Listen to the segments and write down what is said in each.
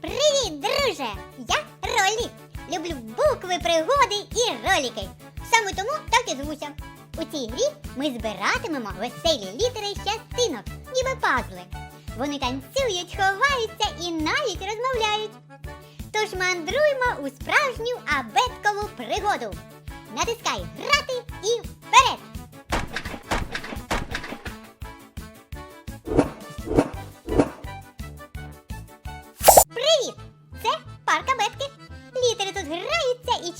Привіт, друже! Я Ролі. Люблю букви, пригоди і ролики. Саме тому так і звуся. У цій грі ми збиратимемо веселі літери частинок, ніби пазли. Вони танцюють, ховаються і навіть розмовляють. Тож мандруймо у справжню абеткову пригоду. Натискай грати і вперед!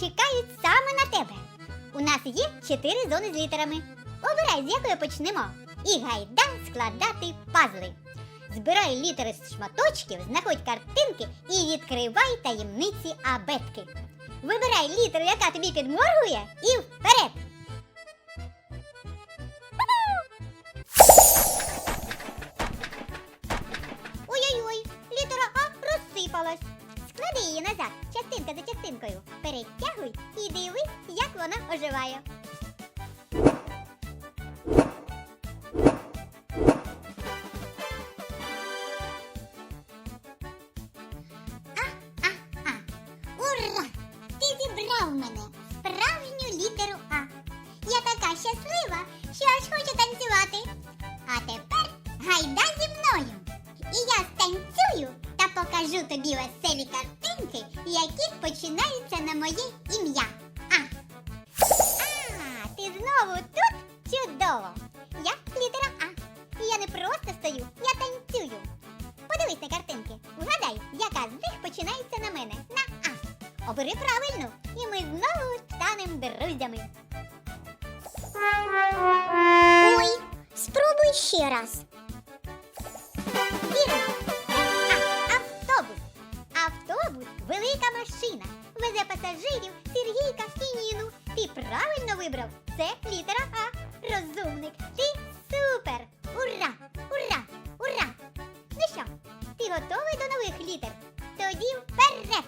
Чекають саме на тебе. У нас є чотири зони з літерами. Обирай, з якої почнемо. І гайда складати пазли. Збирай літери з шматочків, знаходь картинки і відкривай таємниці абетки. Вибирай літеру, яка тобі підморгує, і вперед! Ой-ой-ой, літера А розсипалась. Склади її назад, частинка за частинкою. Перетягуй і дивись, як вона оживає. А-а-а. Ура! Ти зібрав мене справжню літеру А. Я така щаслива, що аж хочу танцювати. А тепер покажу тобі веселі картинки, які починаються на моє ім'я. А. А, ти знову тут? Чудово! Я літера А. І я не просто стою, я танцюю. Подивись на картинки. Вгадай, яка з них починається на мене. На А. Обери правильно, і ми знову станемо друзями. Ой, спробуй ще раз. Велика машина везе пасажирів Сергій Сініну. Ти правильно вибрав? Це літера А. Розумник. Ти супер! Ура! Ура! Ура! Ну що, ти готовий до нових літер? Тоді вперед!